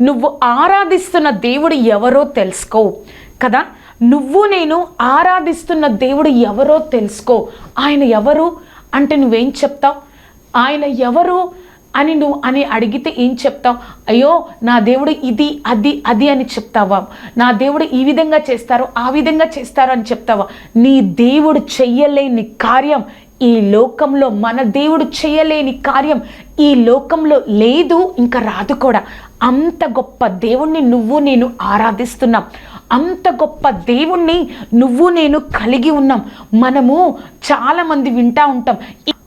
నువ్వు ఆరాధిస్తున్న దేవుడు ఎవరో తెలుసుకో. కదా? నువ్వు నేను ఆరాధిస్తున్న దేవుడు ఎవరో తెలుసుకో. ఆయన ఎవరు? అంటే నువ్వేం చెప్తావు? ఆయన ఎవరు అని నువ్వు అని అడిగితే ఏం చెప్తావు? అయ్యో నా దేవుడు ఇది అది అది అని చెప్తావా? నా దేవుడు ఈ విధంగా చేస్తారు ఆ విధంగా చేస్తారు అని చెప్తావా? నీ దేవుడు చెయ్యలేని కార్యం ఈ లోకంలో మన దేవుడు చేయలేని కార్యం ఈ లోకంలో లేదు ఇంకా రాదు కూడా. అంత గొప్ప దేవుణ్ణి నువ్వు నేను ఆరాధిస్తున్నాం. అంత గొప్ప దేవుణ్ణి నువ్వు నేను కలిగి ఉన్నాం. మనము చాలామంది వింటా ఉంటాం.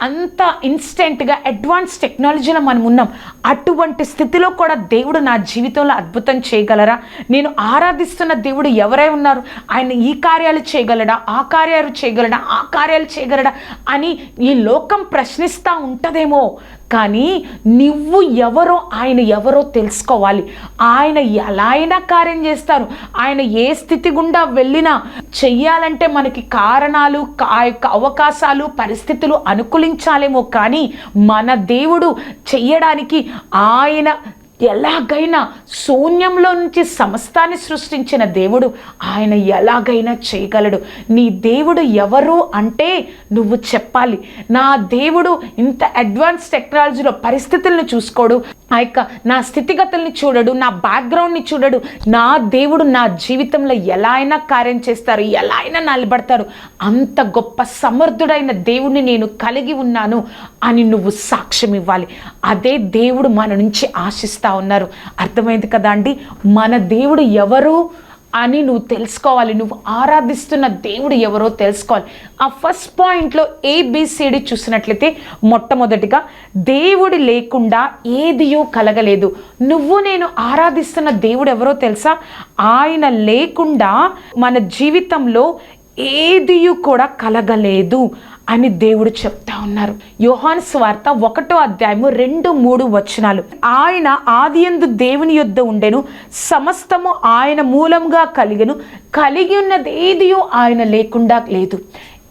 అంత ఇన్స్టెంట్గా అడ్వాన్స్ టెక్నాలజీలో మనం ఉన్నాం. అటువంటి స్థితిలో కూడా దేవుడు నా జీవితంలో అద్భుతం చేయగలరా? నేను ఆరాధిస్తున్న దేవుడు ఎవరై ఉన్నారు? ఆయన ఈ కార్యాలు చేయగలడా? ఆ కార్యాలు చేయగలడా? ఆ కార్యాలు చేయగలడా? అని ఈ లోకం ప్రశ్నిస్తూ ఉంటుందేమో. కానీ నువ్వు ఎవరో ఆయన ఎవరో తెలుసుకోవాలి. ఆయన ఎలా అయినా కార్యం చేస్తారు. ఆయన ఏ స్థితి గుండా వెళ్ళినా చెయ్యాలంటే మనకి కారణాలు ఆ యొక్క అవకాశాలు పరిస్థితులు అనుకూలించాలేమో కానీ మన దేవుడు చెయ్యడానికి ఆయన ఎలాగైనా శూన్యంలో నుంచి సమస్తాన్ని సృష్టించిన దేవుడు ఆయన ఎలాగైనా చేయగలడు. నీ దేవుడు ఎవరు అంటే నువ్వు చెప్పాలి. నా దేవుడు ఇంత అడ్వాన్స్ టెక్నాలజీలో పరిస్థితులను చూసుకోడు. ఆ యొక్క నా స్థితిగతుల్ని చూడడు నా బ్యాక్గ్రౌండ్ని చూడడు. నా దేవుడు నా జీవితంలో ఎలా అయినా కార్యం చేస్తారు ఎలా అయినా నిలబడతారు. అంత గొప్ప సమర్థుడైన దేవుణ్ణి నేను కలిగి ఉన్నాను అని నువ్వు సాక్ష్యం ఇవ్వాలి. అదే దేవుడు మన నుంచి ఆశిస్తా ఉన్నారు. అర్థమైంది కదా అండి? మన దేవుడు ఎవరు? అని నువ్వు తెలుసుకోవాలి. నువ్వు ఆరాధిస్తున్న దేవుడు ఎవరో తెలుసుకోవాలి. ఆ ఫస్ట్ పాయింట్లో ఏబిసిడి చూసినట్లయితే మొట్టమొదటిగా దేవుడు లేకుండా ఏదియో కలగలేదు. నువ్వు నేను ఆరాధిస్తున్న దేవుడు ఎవరో తెలుసా? ఆయన లేకుండా మన జీవితంలో ఏదియు కూడా కలగలేదు. అని దేవుడు చెప్తా ఉన్నారు. యోహాన్ స్వార్త ఒకటో అధ్యాయము రెండు మూడు వచనాలు. ఆయన ఆదియందు దేవుని యొద్ద ఉండెను సమస్తము ఆయన మూలంగా కలిగెను కలిగి ఉన్నది ఏదియో ఆయన లేకుండా లేదు.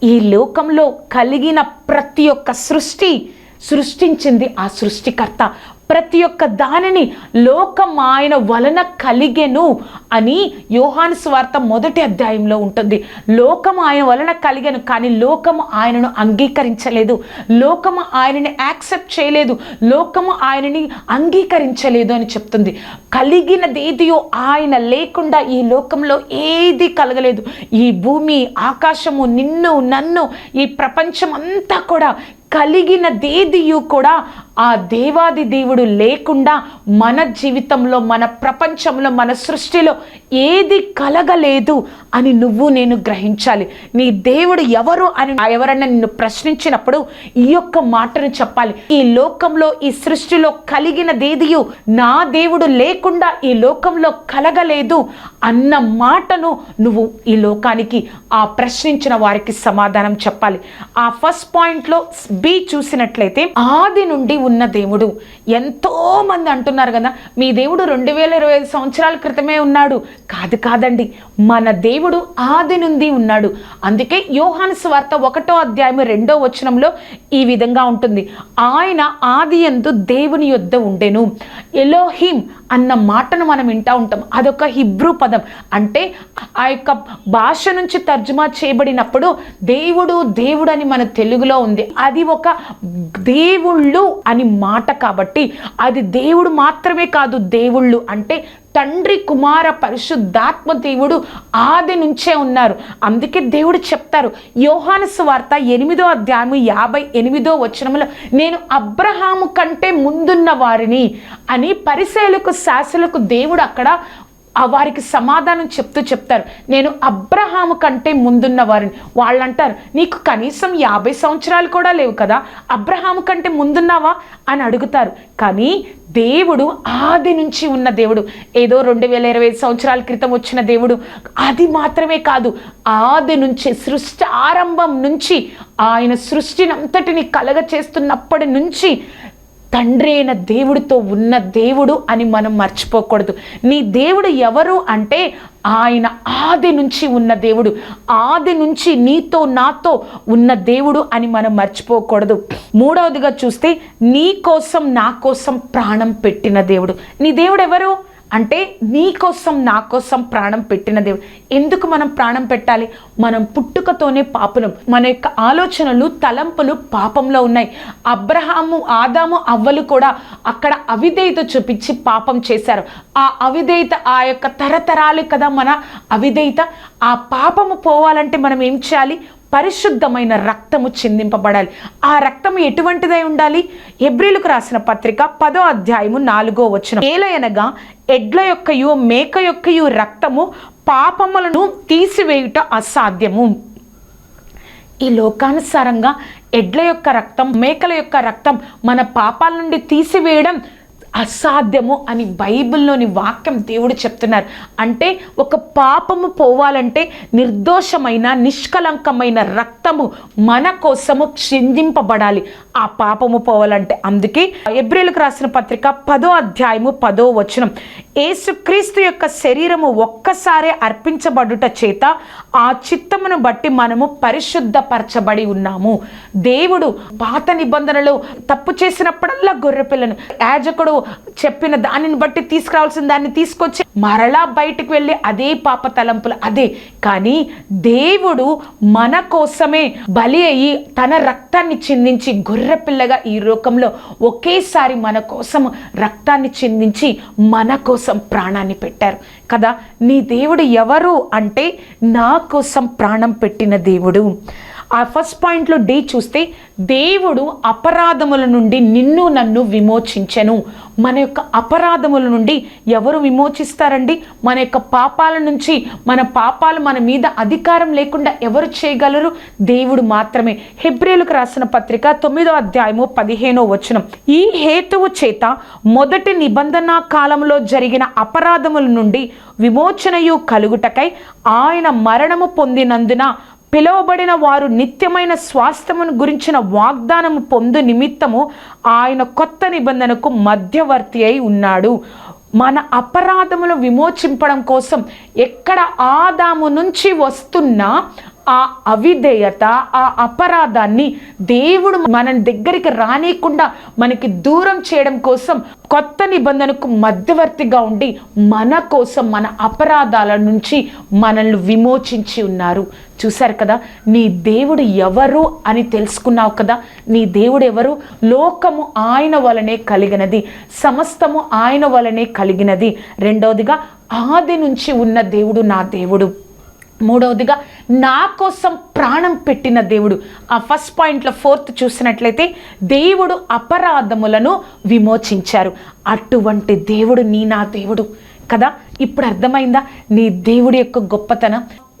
ఈ లోకంలో కలిగిన ప్రతి ఒక్క సృష్టి సృష్టించింది ఆ సృష్టికర్త. ప్రతి ఒక్క దానిని లోకం ఆయన వలన కలిగెను అని యోహాను స్వార్థ మొదటి అధ్యాయంలో ఉంటుంది. లోకం ఆయన వలన కలిగెను కానీ లోకము ఆయనను అంగీకరించలేదు. లోకము ఆయనని యాక్సెప్ట్ చేయలేదు. లోకము ఆయనని అంగీకరించలేదు అని చెప్తుంది. కలిగినదేదియో ఆయన లేకుండా ఈ లోకంలో ఏది కలగలేదు. ఈ భూమి ఆకాశము నిన్ను నన్ను ఈ ప్రపంచం అంతా కూడా కలిగిన దేదియు కూడా ఆ దేవాది దేవుడు లేకుండా మన జీవితంలో మన ప్రపంచంలో మన సృష్టిలో ఏది కలగలేదు. అని నువ్వు నేను గ్రహించాలి. నీ దేవుడు ఎవరు అని ఎవరన్నా నిన్ను ప్రశ్నించినప్పుడు ఈ యొక్క మాటను చెప్పాలి. ఈ లోకంలో ఈ సృష్టిలో కలిగిన దేదియు నా దేవుడు లేకుండా ఈ లోకంలో కలగలేదు అన్న మాటను నువ్వు ఈ లోకానికి ఆ ప్రశ్నించిన వారికి సమాధానం చెప్పాలి. ఆ ఫస్ట్ పాయింట్లో బి చూసినట్లయితే ఆది నుండి ఉన్న దేవుడు. ఎంతో మంది అంటున్నారు కదా మీ దేవుడు రెండు వేల ఇరవై ఐదు సంవత్సరాల క్రితమే ఉన్నాడు. కాదు కాదండి మన దేవుడు ఆది నుండి ఉన్నాడు. అందుకే యోహాను స్వార్త ఒకటో అధ్యాయం రెండో వచనంలో ఈ విధంగా ఉంటుంది. ఆయన ఆది ఎందు దేవుని యొద్ద ఉండెను. ఎలోహిం అన్న మాటను మనం వింటా ఉంటాం. అదొక హిబ్రూ పదం. అంటే ఆ యొక్క భాష నుంచి తర్జుమా చేయబడినప్పుడు దేవుడు దేవుడు అని మన తెలుగులో ఉంది. అది ఒక దేవుళ్ళు అని మాట కాబట్టి అది దేవుడు మాత్రమే కాదు దేవుళ్ళు. అంటే తండ్రి కుమార పరిశుద్ధాత్మ దేవుడు ఆది నుంచే ఉన్నారు. అందుకే దేవుడు చెప్తారు యోహాను వార్త ఎనిమిదో అధ్యాయము యాభై ఎనిమిదో వచనంలో నేను అబ్రహాము కంటే ముందున్న వారిని అని పరిశీలకు శాసలకు దేవుడు అక్కడ వారికి సమాధానం చెప్తూ చెప్తారు. నేను అబ్రహాము కంటే ముందున్న వారిని. వాళ్ళు అంటారు నీకు కనీసం యాభై సంవత్సరాలు కూడా లేవు కదా. అబ్రహాము కంటే ముందున్నావా? అని అడుగుతారు. కానీ దేవుడు ఆది నుంచి ఉన్న దేవుడు ఏదో రెండు వేల ఇరవై ఐదు సంవత్సరాల క్రితం వచ్చిన దేవుడు అది మాత్రమే కాదు. ఆది నుంచి సృష్టి ఆరంభం నుంచి ఆయన సృష్టిని అంతటిని కలగ చేస్తున్నప్పటి నుంచి తండ్రి అయిన దేవుడితో ఉన్న దేవుడు అని మనం మర్చిపోకూడదు. నీ దేవుడు ఎవరు అంటే ఆయన ఆది నుంచి ఉన్న దేవుడు. ఆది నుంచి నీతో నాతో ఉన్న దేవుడు అని మనం మర్చిపోకూడదు. మూడవదిగా చూస్తే నీ కోసం నా కోసం ప్రాణం పెట్టిన దేవుడు. నీ దేవుడు ఎవరు? అంటే నీకోసం నా కోసం ప్రాణం పెట్టిన దేవుడు. ఎందుకు మనం ప్రాణం పెట్టాలి? మనం పుట్టుకతోనే పాపులం. మన యొక్క ఆలోచనలు తలంపులు పాపంలో ఉన్నాయి. అబ్రహాము ఆదాము అవ్వలు కూడా అక్కడ అవిధేయత చూపించి పాపం చేశారు. ఆ అవిధేయత ఆ యొక్క తరతరాలు కదా మన అవిధేయత. ఆ పాపము పోవాలంటే మనం ఏం చేయాలి? పరిశుద్ధమైన రక్తము చిందింపబడాలి. ఆ రక్తము ఎటువంటిదై ఉండాలి? ఎబ్రిలకు రాసిన పత్రిక పదో అధ్యాయము నాలుగో వచ్చిన ఏలయనగా ఎడ్ల యొక్కయు మేక యొక్కయు రక్తము పాపములను తీసివేయుట అసాధ్యము. ఈ లోకానుసారంగా ఎడ్ల యొక్క రక్తం మేకల యొక్క రక్తం మన పాపాల నుండి తీసివేయడం అసాధ్యము అని బైబిల్లోని వాక్యం దేవుడు చెప్తున్నారు. అంటే ఒక పాపము పోవాలంటే నిర్దోషమైన నిష్కలంకమైన రక్తము మన కోసము చిందింపబడాలి ఆ పాపము పోవాలంటే అందుకే ఎబ్రిల్కి రాసిన పత్రిక పదో అధ్యాయము పదో వచనం. ఏసుక్రీస్తు యొక్క శరీరము ఒక్కసారే అర్పించబడుట చేత ఆ చిత్తమును బట్టి మనము పరిశుద్ధపరచబడి ఉన్నాము. దేవుడు పాత నిబంధనలు తప్పు చేసినప్పుడల్లా గొర్రెపిల్లను యాజకుడు చెప్పిన దానిని బట్టి తీసుకురావాల్సిన దాన్ని తీసుకొచ్చి మరలా బయటకు వెళ్ళి అదే పాప తలంపులు అదే. కానీ దేవుడు మన కోసమే బలి అయ్యి తన రక్తాన్ని చిందించి గొర్రెపిల్లగా ఈ లోకంలో ఒకేసారి మన కోసం రక్తాన్ని చిందించి మన కోసం ప్రాణాన్ని పెట్టారు. కదా? నీ దేవుడు ఎవరు అంటే నా కోసం ప్రాణం పెట్టిన దేవుడు. ఆ ఫస్ట్ పాయింట్లో డి చూస్తే దేవుడు అపరాధముల నుండి నిన్ను నన్ను విమోచించెను. మన యొక్క అపరాధముల నుండి ఎవరు విమోచిస్తారండి? మన యొక్క పాపాల నుంచి మన పాపాలు మన మీద అధికారం లేకుండా ఎవరు చేయగలరు? దేవుడు మాత్రమే. హెబ్రిలకు రాసిన పత్రిక తొమ్మిదో అధ్యాయము పదిహేనో వచనం. ఈ హేతువు చేత మొదటి నిబంధన కాలంలో జరిగిన అపరాధముల నుండి విమోచనయు కలుగుటకై ఆయన మరణము పొందినందున పిలువబడిన వారు నిత్యమైన స్వాస్థ్యమును గురించిన వాగ్దానము పొందు నిమిత్తము ఆయన కొత్త నిబంధనకు మధ్యవర్తి అయి ఉన్నాడు. మన అపరాధములు విమోచింపడం కోసం ఎక్కడ ఆదాము నుంచి వస్తున్న ఆ అవిధేయత ఆ అపరాధాన్ని దేవుడు మన దగ్గరికి రానియకుండా మనకి దూరం చేయడం కోసం కొత్త నిబంధనకు మధ్యవర్తిగా ఉండి మన కోసం మన అపరాధాల నుంచి మనల్ని విమోచించి ఉన్నారు. చూశారు కదా? నీ దేవుడు ఎవరు అని తెలుసుకున్నావు కదా? నీ దేవుడు ఎవరు? లోకము ఆయన వలనే కలిగినది సమస్తము ఆయన వలనే కలిగినది. రెండవదిగా ఆది నుంచి ఉన్న దేవుడు నా దేవుడు. మూడవదిగా నా కోసం ప్రాణం పెట్టిన దేవుడు. ఆ ఫస్ట్ పాయింట్లో ఫోర్త్ చూసినట్లయితే దేవుడు అపరాధములను విమోచించారు. అటువంటి దేవుడు నీ నా దేవుడు. కదా? ఇప్పుడు అర్థమైందా? నీ దేవుడి యొక్క గొప్పతనం.